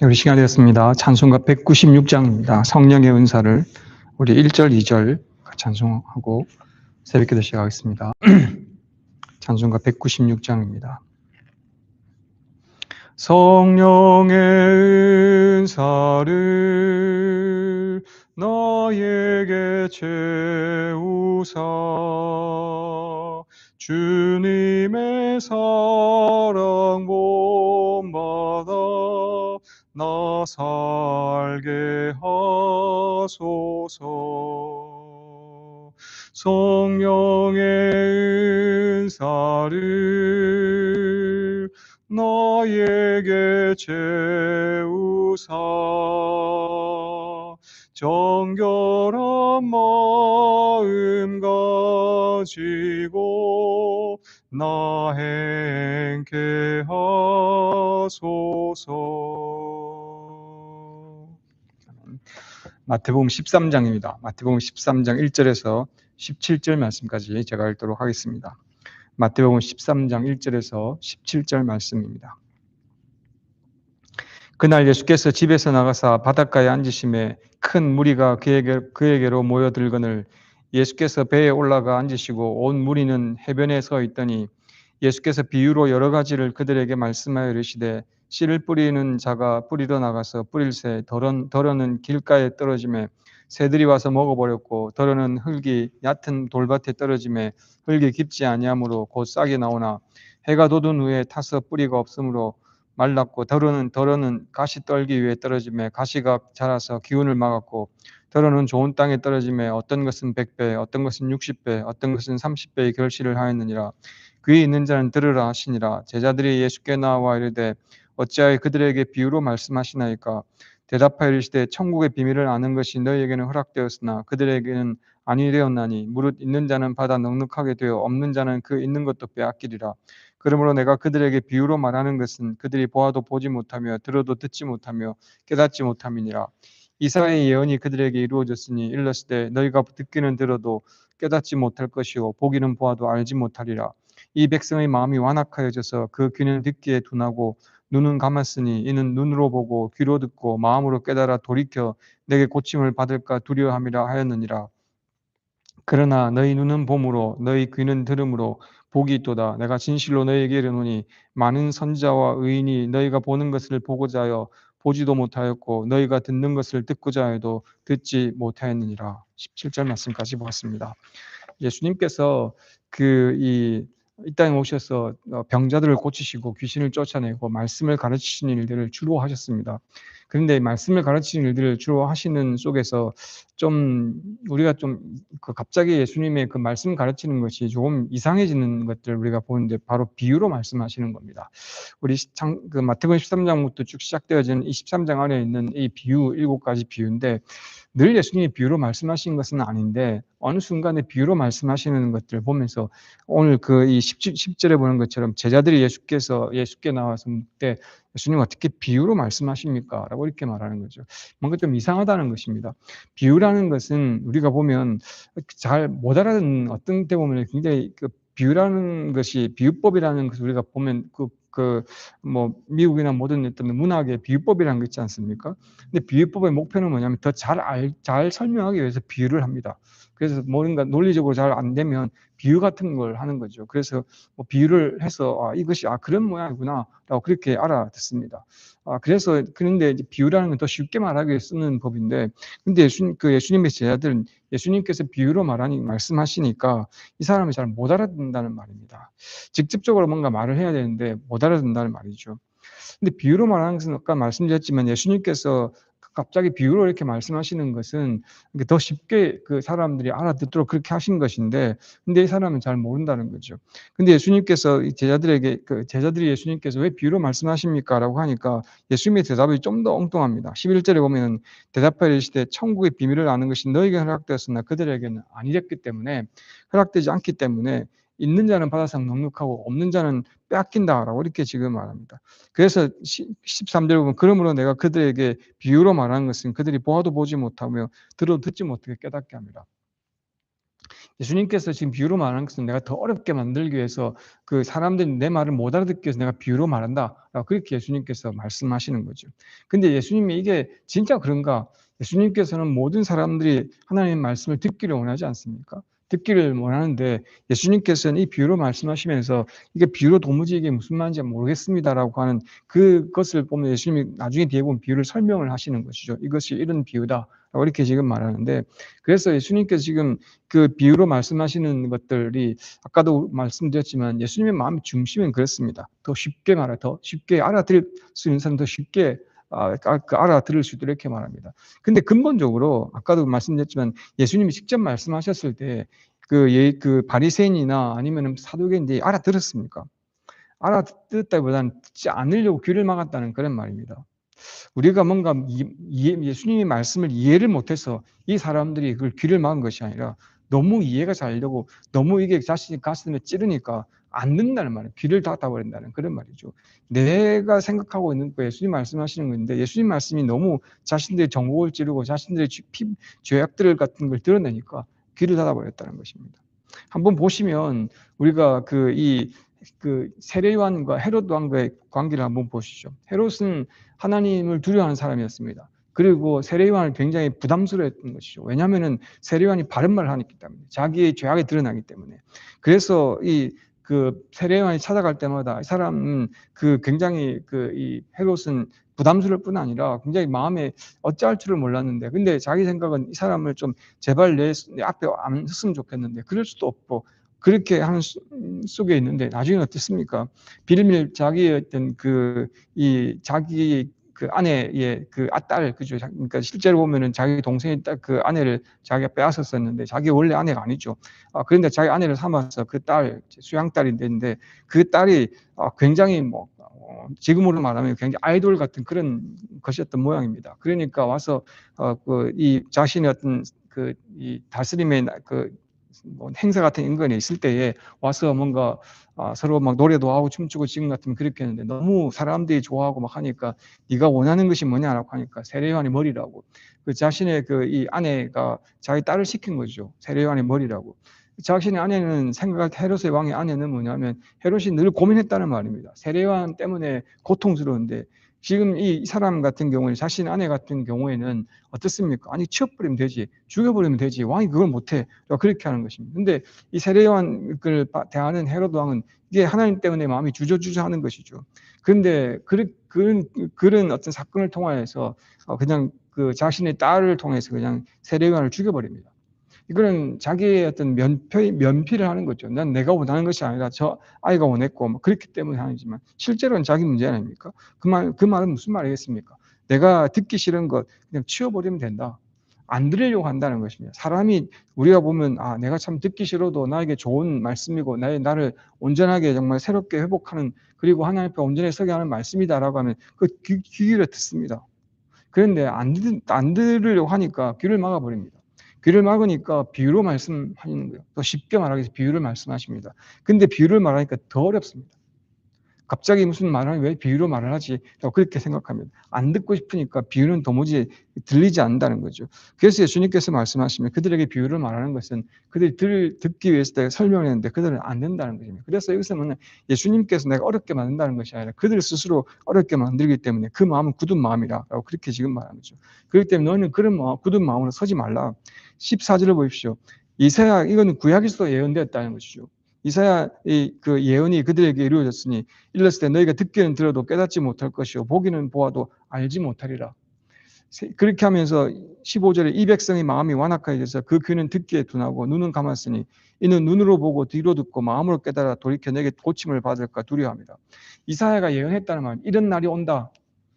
네, 우리 시간이 됐습니다. 찬송가 196장입니다. 성령의 은사를 우리 1절, 2절 찬송하고 새벽 기도 시작하겠습니다. 찬송가 196장입니다. 성령의 은사를 너에게 채우사 주님의 사랑 본받아 나 살게 하소서 성령의 은사를 너에게 채우사 정결한 마음 가지고 나 행케 하소서. 마태복음 13장입니다. 마태복음 13장 1절에서 17절 말씀까지 제가 읽도록 하겠습니다. 마태복음 13장 1절에서 17절 말씀입니다. 그날 예수께서 집에서 나가사 바닷가에 앉으심에 큰 무리가 그에게, 그에게로 모여들거늘 예수께서 배에 올라가 앉으시고 온 무리는 해변에 서 있더니 예수께서 비유로 여러 가지를 그들에게 말씀하여 이르시되 씨를 뿌리는 자가 뿌리러 나가서 뿌릴새 덜은, 덜어는 길가에 떨어짐에 새들이 와서 먹어버렸고 덜어는 흙이 얕은 돌밭에 떨어짐에 흙이 깊지 아니하므로 곧 싹이 나오나 해가 돋은 후에 타서 뿌리가 없으므로 말랐고 덜어는 덜어는 가시 떨기 위해 떨어짐에 가시가 자라서 기운을 막았고 덜어는 좋은 땅에 떨어짐에 어떤 것은 100배 어떤 것은 60배 어떤 것은 30배의 결실을 하였느니라. 귀에 있는 자는 들으라 하시니라. 제자들이 예수께 나와 이르되 어찌하여 그들에게 비유로 말씀하시나이까? 대답하여 이르시되 천국의 비밀을 아는 것이 너희에게는 허락되었으나 그들에게는 아니 되었나니 무릇 있는 자는 받아 넉넉하게 되어 없는 자는 그 있는 것도 빼앗기리라. 그러므로 내가 그들에게 비유로 말하는 것은 그들이 보아도 보지 못하며 들어도 듣지 못하며 깨닫지 못함이니라. 이사의 예언이 그들에게 이루어졌으니 일렀을 너희가 듣기는 들어도 깨닫지 못할 것이요 보기는 보아도 알지 못하리라 이 백성의 마음이 완악하여져서 그 귀는 듣기에 둔하고 눈은 감았으니 이는 눈으로 보고 귀로 듣고 마음으로 깨달아 돌이켜 내게 고침을 받을까 두려워함이라 하였느니라. 그러나 너희 눈은 봄으로 너희 귀는 들음으로 복이 있도다. 내가 진실로 너희에게 이르노니 많은 선자와 의인이 너희가 보는 것을 보고자 하여 보지도 못하였고 너희가 듣는 것을 듣고자 해도 듣지 못하였느니라. 17절 말씀까지 보았습니다. 예수님께서 그이 이 땅에 오셔서 어, 병자들을 고치시고 귀신을 쫓아내고 말씀을 가르치시는 일들을 주로 하셨습니다. 그런데 말씀을 가르치는 일들을 주로 하시는 속에서 좀 우리가 좀 그 갑자기 예수님의 그 말씀 가르치는 것이 조금 이상해지는 것들을 우리가 보는데 바로 비유로 말씀하시는 겁니다. 우리 장, 그 마태복음 13장부터 쭉 시작되어지는 이 13장 안에 있는 이 비유 일곱 가지 비유인데 늘 예수님이 비유로 말씀하신 것은 아닌데 어느 순간에 비유로 말씀하시는 것들을 보면서 오늘 그 이 10절에 보는 것처럼 제자들이 예수께서 예수께 나와서 묻되 예수님 어떻게 비유로 말씀하십니까? 라고 이렇게 말하는 거죠. 뭔가 좀 이상하다는 것입니다. 비유라는 것은 우리가 보면 잘 못 알아듣는 어떤 때 보면 굉장히 그 비유라는 것이 비유법이라는 것을 우리가 보면 그 그 뭐 미국이나 모든 어떤 문학의 비유법이라는 거 있지 않습니까? 근데 비유법의 목표는 뭐냐면 더 잘 알, 잘 설명하기 위해서 비유를 합니다. 그래서 뭔가 논리적으로 잘 안 되면 비유 같은 걸 하는 거죠. 그래서 뭐 비유를 해서 아, 이것이 아 그런 모양이구나라고 그렇게 알아듣습니다. 아 그래서 그런데 비유라는 건 더 쉽게 말하기 쓰는 법인데, 근데 예수님 그 예수님의 제자들은 예수님께서 비유로 말하니 말씀하시니까 이 사람이 잘 못 알아듣는다는 말입니다. 직접적으로 뭔가 말을 해야 되는데 못 알아듣는다는 말이죠. 근데 비유로 말하는 것은 아까 말씀드렸지만 예수님께서 갑자기 비유로 이렇게 말씀하시는 것은 더 쉽게 그 사람들이 알아듣도록 그렇게 하신 것인데, 근데 이 사람은 잘 모른다는 거죠. 근데 예수님께서 제자들에게, 그 제자들이 예수님께서 왜 비유로 말씀하십니까? 라고 하니까 예수님의 대답이 좀 더 엉뚱합니다. 11절에 보면 대답하여 이르시되 천국의 비밀을 아는 것이 너에게 허락되었으나 그들에게는 아니랬기 때문에 허락되지 않기 때문에 있는 자는 받아서 넉넉하고 없는 자는 빼앗긴다라고 이렇게 지금 말합니다. 그래서 13절 보면 그러므로 내가 그들에게 비유로 말하는 것은 그들이 보아도 보지 못하며 들어도 듣지 못하게 깨닫게 합니다. 예수님께서 지금 비유로 말하는 것은 내가 더 어렵게 만들기 위해서 그 사람들이 내 말을 못 알아듣기 위해서 내가 비유로 말한다. 그렇게 예수님께서 말씀하시는 거죠. 근데 예수님이 이게 진짜 그런가? 예수님께서는 모든 사람들이 하나님의 말씀을 듣기를 원하지 않습니까? 듣기를 원하는데 예수님께서는 이 비유로 말씀하시면서 이게 비유로 도무지 이게 무슨 말인지 모르겠습니다라고 하는 그것을 보면 예수님이 나중에 뒤에 보면 비유를 설명을 하시는 것이죠. 이것이 이런 비유다. 이렇게 지금 말하는데 그래서 예수님께서 지금 그 비유로 말씀하시는 것들이 아까도 말씀드렸지만 예수님의 마음의 중심은 그렇습니다. 더 쉽게 말해 더 쉽게 알아들을 수 있는 사람 더 쉽게 알아들을 수 있도록 이렇게 말합니다. 근데 근본적으로 아까도 말씀드렸지만 예수님이 직접 말씀하셨을 때 그 예, 그 바리새인이나 아니면 사도계인들이 알아들었습니까? 알아듣다기보다는 듣지 않으려고 귀를 막았다는 그런 말입니다. 우리가 뭔가 예수님의 말씀을 이해를 못해서 이 사람들이 그걸 귀를 막은 것이 아니라 너무 이해가 잘 되고 너무 이게 자신이 가슴에 찌르니까 안 듣는다는 말이에요. 귀를 닫아버린다는 그런 말이죠. 내가 생각하고 있는 거 예수님 말씀하시는 건데 예수님 말씀이 너무 자신들의 정복을 찌르고 자신들의 피, 죄악들 같은 걸 드러내니까 귀를 닫아버렸다는 것입니다. 한번 보시면 우리가 그 이 그 세례 요한과 헤롯 왕과의 관계를 한번 보시죠. 헤롯은 하나님을 두려워하는 사람이었습니다. 그리고 세례요한을 굉장히 부담스러워했던 것이죠. 왜냐하면 세례요한이 바른 말을 하기 때문에 자기의 죄악이 드러나기 때문에 그래서 이 그 세례요한이 찾아갈 때마다 이 사람은 그 굉장히 그 이 헤롯은 부담스러울 뿐 아니라 굉장히 마음에 어찌할 줄을 몰랐는데 근데 자기 생각은 이 사람을 좀 제발 내, 내 앞에 안 했으면 좋겠는데 그럴 수도 없고 그렇게 하는 속에 있는데 나중에 어떻습니까? 비밀 자기의 어떤 그 이 자기 그 아내의 그 아딸 그죠 그러니까 실제로 보면은 자기 동생이 딱 그 아내를 자기가 빼앗았었는데 자기 원래 아내가 아니죠 아 그런데 자기 아내를 삼아서 그 딸 수양 딸이 됐는데 그 딸이 아, 굉장히 뭐 어, 지금으로 말하면 굉장히 아이돌 같은 그런 것이었던 모양입니다. 그러니까 와서 어, 그 이 자신의 어떤 그 이 다스림의 그 뭐 행사 같은 인근에 있을 때에 와서 뭔가 아, 서로 막 노래도 하고 춤추고 지금 같으면 그렇게 했는데 너무 사람들이 좋아하고 막 하니까 네가 원하는 것이 뭐냐라고 하니까 세례요한의 머리라고. 그 자신의 그 이 아내가 자기 딸을 시킨 거죠. 세례요한의 머리라고. 자신의 아내는 생각할 때 헤롯의 왕의 아내는 뭐냐면 헤롯이 늘 고민했다는 말입니다. 세례요한 때문에 고통스러운데 지금 이 사람 같은 경우에 자신 아내 같은 경우에는 어떻습니까? 아니 치워버리면 되지 죽여버리면 되지 왕이 그걸 못해 그렇게 하는 것입니다. 근데 이 세례요한을 대하는 헤로드 왕은 이게 하나님 때문에 마음이 주저주저하는 것이죠. 그런데 그런 그런 그런 어떤 사건을 통하여서 어, 그냥 그 자신의 딸을 통해서 그냥 세례요한을 죽여버립니다. 이거는 자기의 어떤 면피, 면피를 하는 거죠. 난 내가 원하는 것이 아니라 저 아이가 원했고 뭐 그렇기 때문에 하지만 실제로는 자기 문제 아닙니까? 그 말, 그 말은 무슨 말이겠습니까? 내가 듣기 싫은 것 그냥 치워버리면 된다. 안 들으려고 한다는 것입니다. 사람이 우리가 보면 아 내가 참 듣기 싫어도 나에게 좋은 말씀이고 나의 나를 온전하게 정말 새롭게 회복하는 그리고 하나님 앞에 온전히 서게 하는 말씀이다라고 하면 그 귀, 귀를 듣습니다. 그런데 안, 안 들으려고 하니까 귀를 막아버립니다. 귀를 막으니까 비유로 말씀하시는 거예요. 더 쉽게 말하기 위해서 비유를 말씀하십니다. 근데 비유를 말하니까 더 어렵습니다. 갑자기 무슨 말을 왜 비유로 말을 하지? 그렇게 생각합니다. 안 듣고 싶으니까 비유는 도무지 들리지 않는다는 거죠. 그래서 예수님께서 말씀하시면 그들에게 비유를 말하는 것은 그들이 들, 듣기 위해서 내가 설명했는데 그들은 안 된다는 것입니다. 그래서 여기서 는 예수님께서 내가 어렵게 만든다는 것이 아니라 그들 스스로 어렵게 만들기 때문에 그 마음은 굳은 마음이라고 그렇게 지금 말하는 거죠. 그렇기 때문에 너는 그런 마음, 굳은 마음으로 서지 말라. 14절을 보십시오. 이사야 이거는 구약에서도 예언되었다는 것이죠. 이사야의 그 예언이 그들에게 이루어졌으니 일렀을 때 너희가 듣기는 들어도 깨닫지 못할 것이요 보기는 보아도 알지 못하리라. 그렇게 하면서 15절에 이 백성의 마음이 완악하여져서 그 귀는 듣기에 둔하고 눈은 감았으니 이는 눈으로 보고 뒤로 듣고 마음으로 깨달아 돌이켜 내게 고침을 받을까 두려워합니다. 이사야가 예언했다는 말 이런 날이 온다.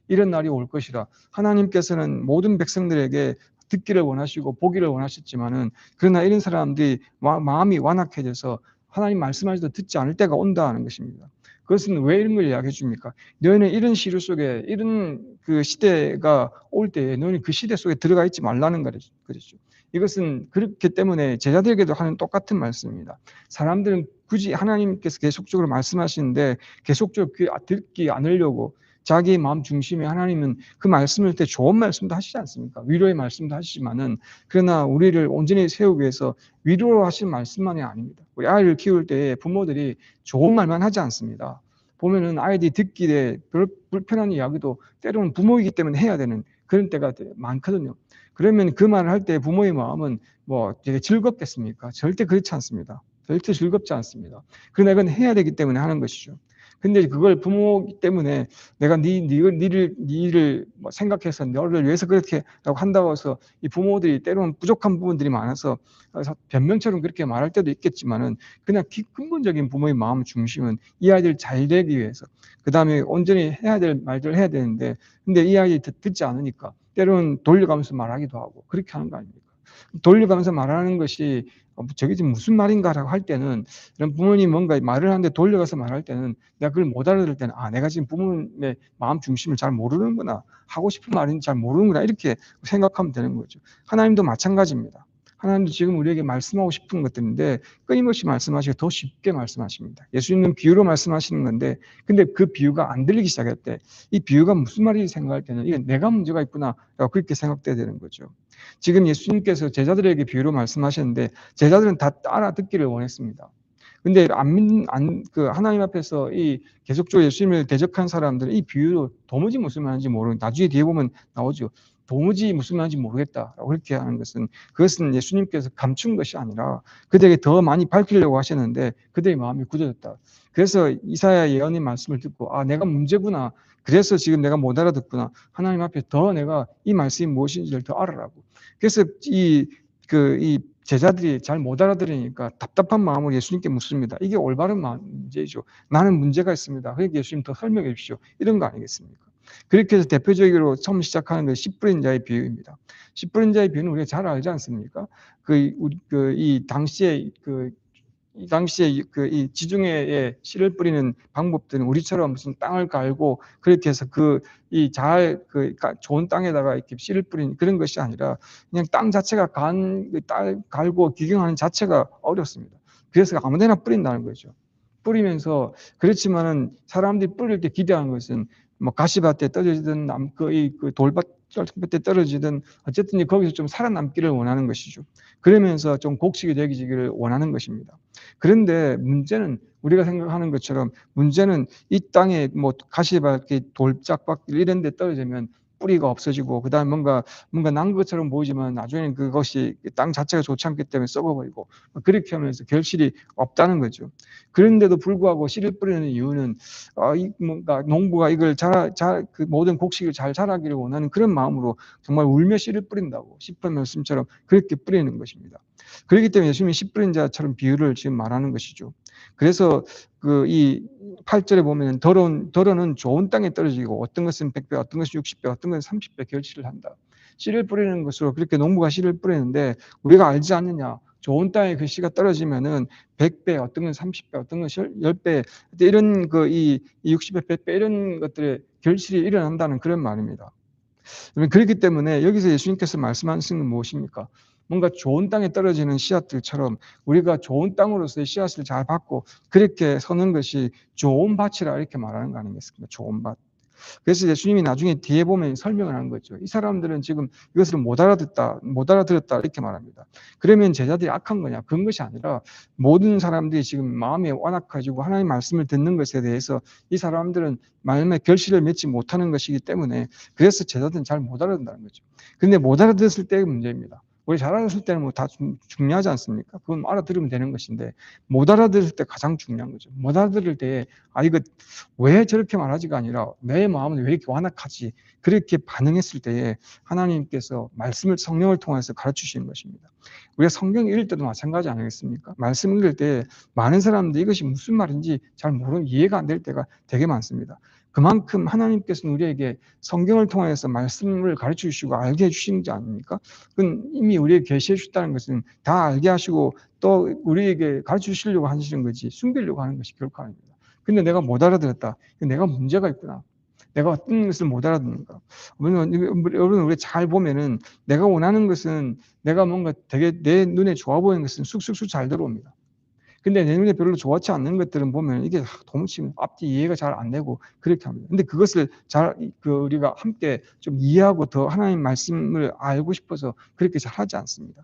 이런 날이 올 것이라. 하나님께서는 모든 백성들에게 듣기를 원하시고 보기를 원하셨지만은 그러나 이런 사람들이 마음이 완악해져서 하나님 말씀하셔도 듣지 않을 때가 온다는 것입니다. 그것은 왜 이런 걸 이야기해 줍니까? 너희는 이런 시류 속에 이런 그 시대가 올때 너희는 그 시대 속에 들어가 있지 말라는 거죠. 이것은 그렇기 때문에 제자들에게도 하는 똑같은 말씀입니다. 사람들은 굳이 하나님께서 계속적으로 말씀하시는데 계속적으로 듣기 않으려고 자기 마음 중심에 하나님은 그 말씀을 때 좋은 말씀도 하시지 않습니까? 위로의 말씀도 하시지만은 그러나 우리를 온전히 세우기 위해서 위로 하신 말씀만이 아닙니다. 우리 아이를 키울 때 부모들이 좋은 말만 하지 않습니다. 보면은 아이들이 듣기에 불편한 이야기도 때로는 부모이기 때문에 해야 되는 그런 때가 많거든요. 그러면 그 말을 할 때 부모의 마음은 뭐 되게 즐겁겠습니까? 절대 그렇지 않습니다. 절대 즐겁지 않습니다. 그러나 이건 해야 되기 때문에 하는 것이죠. 근데 그걸 부모 때문에 내가 니, 니, 니를, 니를 뭐 생각해서 너를 위해서 그렇게 라고 한다고 해서 이 부모들이 때로는 부족한 부분들이 많아서 변명처럼 그렇게 말할 때도 있겠지만은 그냥 근본적인 부모의 마음 중심은 이 아이들 잘 되기 위해서 그 다음에 온전히 해야 될 말들을 해야 되는데 근데 이 아이들이 듣, 지 않으니까 때로는 돌려가면서 말하기도 하고 그렇게 하는 거 아닙니까? 돌려가면서 말하는 것이 어, 저게 지금 무슨 말인가라고 할 때는 이런 부모님 뭔가 말을 하는데 돌려가서 말할 때는 내가 그걸 못 알아들을 때는 아 내가 지금 부모님의 마음 중심을 잘 모르는구나 하고 싶은 말인지 잘 모르는구나 이렇게 생각하면 되는 거죠. 하나님도 마찬가지입니다. 하나님도 지금 우리에게 말씀하고 싶은 것들인데 끊임없이 말씀하시고 더 쉽게 말씀하십니다. 예수님은 비유로 말씀하시는 건데 근데 그 비유가 안 들리기 시작할 때 이 비유가 무슨 말인지 생각할 때는 이게 내가 문제가 있구나 그렇게 생각돼야 되는 거죠. 지금 예수님께서 제자들에게 비유로 말씀하셨는데 제자들은 다 알아듣기를 원했습니다. 근데 안 믿, 안, 그 하나님 앞에서 이 계속적으로 예수님을 대적한 사람들은 이 비유로 도무지 무슨 말인지 모르는, 나중에 뒤에 보면 나오죠. 도무지 무슨 말인지 모르겠다 라고 그렇게 하는 것은 그것은 예수님께서 감춘 것이 아니라 그들에게 더 많이 밝히려고 하셨는데 그들의 마음이 굳어졌다. 그래서 이사야 예언의 말씀을 듣고 아 내가 문제구나. 그래서 지금 내가 못 알아듣구나. 하나님 앞에 더 내가 이 말씀이 무엇인지를 더 알아라고. 그래서 이 그, 이 제자들이 잘 못 알아들으니까 답답한 마음으로 예수님께 묻습니다. 이게 올바른 문제죠. 나는 문제가 있습니다. 그러니까 예수님 더 설명해 주십시오. 이런 거 아니겠습니까? 그렇게 해서 대표적으로 처음 시작하는 것이 10불인 자의 비유입니다. 10불인 자의 비유는 우리가 잘 알지 않습니까? 그, 그, 이 당시에 그, 이 당시에 그 이 지중해에 씨를 뿌리는 방법들은 우리처럼 무슨 땅을 갈고 그렇게 해서 그 이 잘그 좋은 땅에다가 이렇게 씨를 뿌리는 그런 것이 아니라 그냥 땅 자체가 간, 그땅 갈고 기경하는 자체가 어렵습니다. 그래서 아무데나 뿌린다는 거죠. 뿌리면서 그렇지만은 사람들이 뿌릴 때 기대하는 것은 뭐 가시밭에 떨어지든 남그 그 돌밭 때 떨어지든 어쨌든 거기서 좀 살아남기를 원하는 것이죠. 그러면서 좀 곡식이 되기를 원하는 것입니다. 그런데 문제는 우리가 생각하는 것처럼 문제는 이 땅에 뭐 가시밭, 돌짝박 이런 데 떨어지면 뿌리가 없어지고 그다음에 뭔가 뭔가 난 것처럼 보이지만 나중에는 그것이 땅 자체가 좋지 않기 때문에 썩어버리고 그렇게 하면서 결실이 없다는 거죠. 그런데도 불구하고 씨를 뿌리는 이유는 어, 이 뭔가 농부가 이걸 잘, 잘, 그 모든 곡식을 잘 자라기를 원하는 그런 마음으로 정말 울며 씨를 뿌린다고 10번 말씀처럼 그렇게 뿌리는 것입니다. 그렇기 때문에 예수님이 씨 뿌린 자처럼 비유를 지금 말하는 것이죠. 그래서 그 이 8절에 보면 더러운 더러는 좋은 땅에 떨어지고 어떤 것은 100배, 어떤 것은 60배, 어떤 것은 30배 결실을 한다. 씨를 뿌리는 것으로 그렇게 농부가 씨를 뿌리는데 우리가 알지 않느냐? 좋은 땅에 그 씨가 떨어지면은 100배, 어떤 건 30배, 어떤 건 10배, 이런 그 이 60배, 100배 이런 것들의 결실이 일어난다는 그런 말입니다. 그렇기 때문에 여기서 예수님께서 말씀하시는 건 무엇입니까? 뭔가 좋은 땅에 떨어지는 씨앗들처럼 우리가 좋은 땅으로서의 씨앗을 잘 받고 그렇게 서는 것이 좋은 밭이라 이렇게 말하는 거 아니겠습니까? 좋은 밭. 그래서 예수님이 나중에 뒤에 보면 설명을 하는 거죠. 이 사람들은 지금 이것을 못 알아듣다, 못 알아들었다 이렇게 말합니다. 그러면 제자들이 악한 거냐? 그런 것이 아니라 모든 사람들이 지금 마음에 완악해지고 하나님 말씀을 듣는 것에 대해서 이 사람들은 말씀에 결실을 맺지 못하는 것이기 때문에 그래서 제자들은 잘 못 알아듣는다는 거죠. 근데 못 알아들었을 때의 문제입니다. 우리 잘 알았을 때는 뭐 다 중요하지 않습니까? 그건 알아들으면 되는 것인데 못 알아들을 때 가장 중요한 거죠. 못 알아들을 때 아 이거 왜 저렇게 말하지가 아니라 내 마음은 왜 이렇게 완악하지? 그렇게 반응했을 때에 하나님께서 말씀을 성령을 통해서 가르치시는 것입니다. 우리가 성경 읽을 때도 마찬가지 아니겠습니까? 말씀 읽을 때 많은 사람들이 이것이 무슨 말인지 잘 모르는 이해가 안 될 때가 되게 많습니다. 그만큼 하나님께서는 우리에게 성경을 통해서 말씀을 가르쳐 주시고 알게 해주신 게 아닙니까? 그건 이미 우리에게 계시해 주셨다는 것은 다 알게 하시고 또 우리에게 가르쳐 주시려고 하시는 거지 숨기려고 하는 것이 결코 아닙니다. 근데 내가 못 알아들었다. 내가 문제가 있구나. 내가 어떤 것을 못 알아듣는가. 여러분, 우리 잘 보면은 내가 원하는 것은 내가 뭔가 되게 내 눈에 좋아 보이는 것은 쑥쑥쑥 잘 들어옵니다. 근데 내 눈에 별로 좋지 않는 것들은 보면 이게 도무지 앞뒤 이해가 잘 안 되고 그렇게 합니다. 근데 그것을 잘 그 우리가 함께 좀 이해하고 더 하나님 말씀을 알고 싶어서 그렇게 잘 하지 않습니다.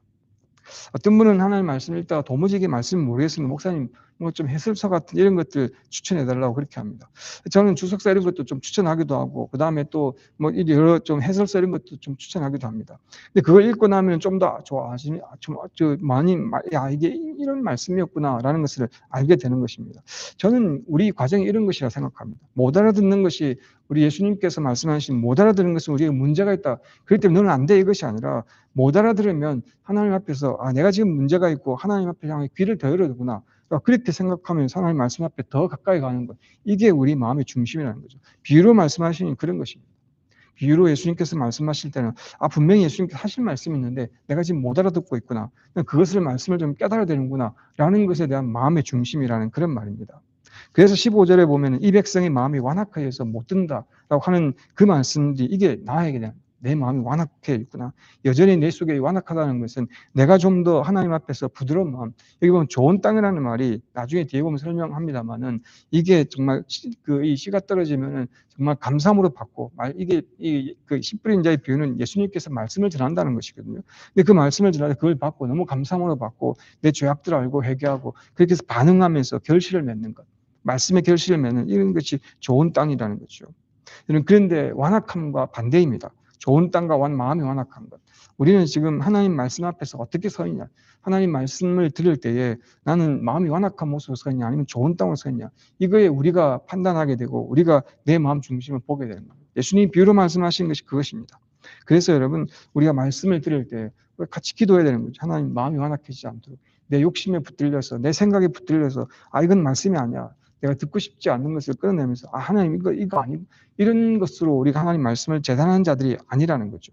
어떤 분은 하나님 말씀을 읽다가 도무지 이게 말씀 모르겠으면 목사님 뭐 좀 해설서 같은 이런 것들 추천해 달라고 그렇게 합니다. 저는 주석사 이런 것도 좀 추천하기도 하고 그 다음에 또 뭐 여러 좀 해설서 이런 것도 좀 추천하기도 합니다. 근데 그걸 읽고 나면 좀 더 좋아하시니 좀저 많이 야 이게 이런 말씀이었구나라는 것을 알게 되는 것입니다. 저는 우리 과정이 이런 것이라 생각합니다. 못 알아듣는 것이 우리 예수님께서 말씀하신 못 알아듣는 것은 우리가 문제가 있다. 그렇기 때문에 너는 안 돼 이것이 아니라 못 알아들으면 하나님 앞에서 아 내가 지금 문제가 있고 하나님 앞에 향해 귀를 더 열어야 되구나. 그러니까 그렇게 생각하면서 하나님 말씀 앞에 더 가까이 가는 것. 이게 우리 마음의 중심이라는 거죠. 비유로 말씀하시는 그런 것입니다. 비유로 예수님께서 말씀하실 때는 아 분명히 예수님께서 하실 말씀이 있는데 내가 지금 못 알아듣고 있구나. 그것을 말씀을 좀 깨달아야 되는구나. 라는 것에 대한 마음의 중심이라는 그런 말입니다. 그래서 15절에 보면 이 백성의 마음이 완악하여서 못 든다라고 하는 그 말씀들이 이게 나에게 대한 내 마음이 완악해 있구나. 여전히 내 속에 완악하다는 것은 내가 좀 더 하나님 앞에서 부드러운 마음. 여기 보면 좋은 땅이라는 말이 나중에 뒤에 보면 설명합니다만은 이게 정말 그 이 씨가 떨어지면은 정말 감사함으로 받고 말 이게 이그 씨뿌린 자의 비유는 예수님께서 말씀을 전한다는 것이거든요. 근데 그 말씀을 전할 때 그걸 받고 너무 감사함으로 받고 내 죄악들을 알고 회개하고 그렇게 해서 반응하면서 결실을 맺는 것. 말씀의 결실을 맺는 이런 것이 좋은 땅이라는 거죠. 그런데 완악함과 반대입니다. 좋은 땅과 완 마음이 완악한 것. 우리는 지금 하나님 말씀 앞에서 어떻게 서 있냐? 하나님 말씀을 들을 때에 나는 마음이 완악한 모습으로 서 있냐? 아니면 좋은 땅으로 서 있냐? 이거에 우리가 판단하게 되고 우리가 내 마음 중심을 보게 되는 거예요. 예수님이 비유로 말씀하신 것이 그것입니다. 그래서 여러분 우리가 말씀을 들을 때 같이 기도해야 되는 거죠. 하나님 마음이 완악해지지 않도록 내 욕심에 붙들려서 내 생각에 붙들려서 아 이건 말씀이 아니야. 내가 듣고 싶지 않는 것을 끊어내면서 아 하나님 이거 이거 아니고 이런 것으로 우리가 하나님 말씀을 재단하는 자들이 아니라는 거죠.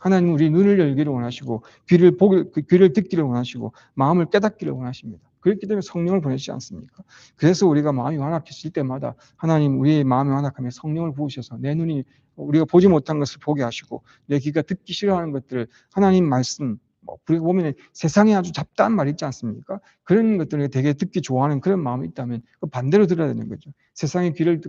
하나님 우리 눈을 열기를 원하시고 귀를 보기 그 귀를 듣기를 원하시고 마음을 깨닫기를 원하십니다. 그렇기 때문에 성령을 보내시지 않습니까? 그래서 우리가 마음이 완악해질 때마다 하나님 우리의 마음이 완악하면 성령을 부으셔서 내 눈이 우리가 보지 못한 것을 보게 하시고 내 귀가 듣기 싫어하는 것들을 하나님 말씀 뭐 우리가 보면 세상에 아주 잡다한 말 있지 않습니까? 그런 것들을 되게 듣기 좋아하는 그런 마음이 있다면 그 반대로 들어야 되는 거죠. 세상의 귀를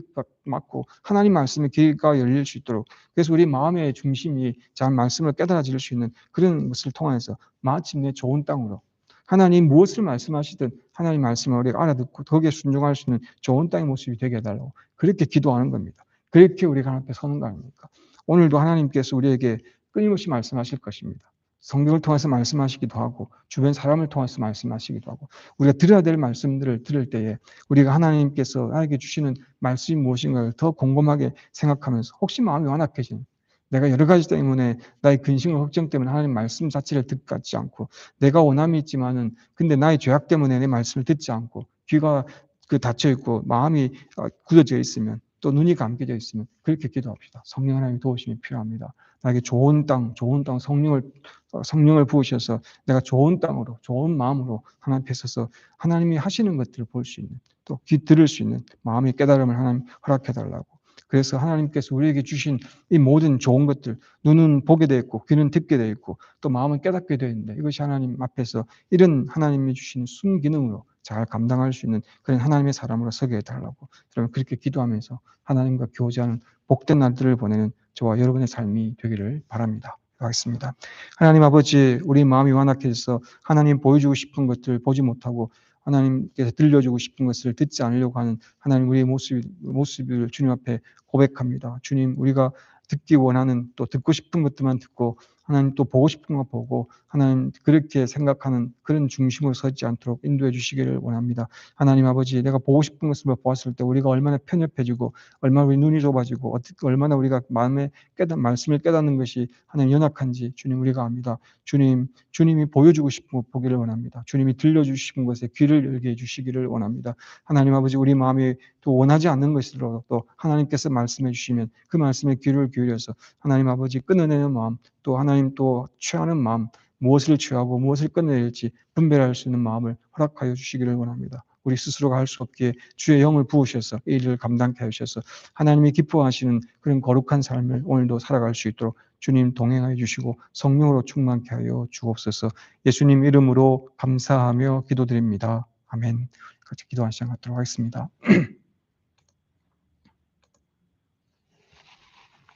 막고 하나님 말씀의 귀가 열릴 수 있도록 그래서 우리 마음의 중심이 잘 말씀을 깨달아질 수 있는 그런 것을 통해서 마침내 좋은 땅으로 하나님 무엇을 말씀하시든 하나님 말씀을 우리가 알아듣고 거기에 순종할 수 있는 좋은 땅의 모습이 되게 해달라고 그렇게 기도하는 겁니다. 그렇게 우리가 하나님 앞에 서는 거 아닙니까? 오늘도 하나님께서 우리에게 끊임없이 말씀하실 것입니다. 성경을 통해서 말씀하시기도 하고 주변 사람을 통해서 말씀하시기도 하고 우리가 들어야 될 말씀들을 들을 때에 우리가 하나님께서 나에게 주시는 말씀이 무엇인가를 더 곰곰하게 생각하면서 혹시 마음이 완악해진 내가 여러 가지 때문에 나의 근심과 걱정 때문에 하나님 말씀 자체를 듣지 않고 내가 원함이 있지만은 근데 나의 죄악 때문에 내 말씀을 듣지 않고 귀가 그 닫혀 있고 마음이 어, 굳어져 있으면 또 눈이 감겨져 있으면 그렇게 기도합시다. 성령 하나님 도우심이 필요합니다. 나에게 좋은 땅, 좋은 땅 성령을 어, 성령을 부으셔서 내가 좋은 땅으로, 좋은 마음으로 하나님 앞에 서서 하나님이 하시는 것들을 볼 수 있는 또 귀 들을 수 있는 마음의 깨달음을 하나님 허락해 달라고. 그래서 하나님께서 우리에게 주신 이 모든 좋은 것들, 눈은 보게 되어 있고, 귀는 듣게 되어 있고, 또 마음은 깨닫게 되어 있는데, 이것이 하나님 앞에서 이런 하나님이 주신 순기능으로 잘 감당할 수 있는 그런 하나님의 사람으로 서게 해달라고. 여러분, 그렇게 기도하면서 하나님과 교제하는 복된 날들을 보내는 저와 여러분의 삶이 되기를 바랍니다. 하겠습니다. 하나님 아버지, 우리 마음이 완악해서 하나님 보여주고 싶은 것들 보지 못하고 하나님께서 들려주고 싶은 것을 듣지 않으려고 하는 하나님 우리의 모습, 모습을 주님 앞에 고백합니다. 주님, 우리가 듣기 원하는 또 듣고 싶은 것들만 듣고 하나님 또 보고 싶은 거 보고 하나님 그렇게 생각하는 그런 중심으로 서지 않도록 인도해 주시기를 원합니다. 하나님 아버지 내가 보고 싶은 것을 보았을 때 우리가 얼마나 편협해지고 얼마나 우리 눈이 좁아지고 어떻게 얼마나 우리가 마음에 깨닫 말씀을 깨닫는 것이 하나님 연약한지 주님 우리가 압니다. 주님 주님이 보여주고 싶은 것 보기를 원합니다. 주님이 들려주시는 것에 귀를 열게 해주시기를 원합니다. 하나님 아버지 우리 마음이 또 원하지 않는 것으로도 하나님께서 말씀해 주시면 그 말씀에 귀를 기울여서 하나님 아버지 끊어내는 마음 또 하나님 또 취하는 마음 무엇을 취하고 무엇을 끊어낼지 분별할 수 있는 마음을 허락하여 주시기를 원합니다. 우리 스스로가 할 수 없기에 주의 영을 부으셔서 이 일을 감당케 하셔서 하나님이 기뻐하시는 그런 거룩한 삶을 오늘도 살아갈 수 있도록 주님 동행하여 주시고 성령으로 충만케 하여 주옵소서 예수님 이름으로 감사하며 기도드립니다. 아멘. 같이 기도한 시간 갖도록 하겠습니다.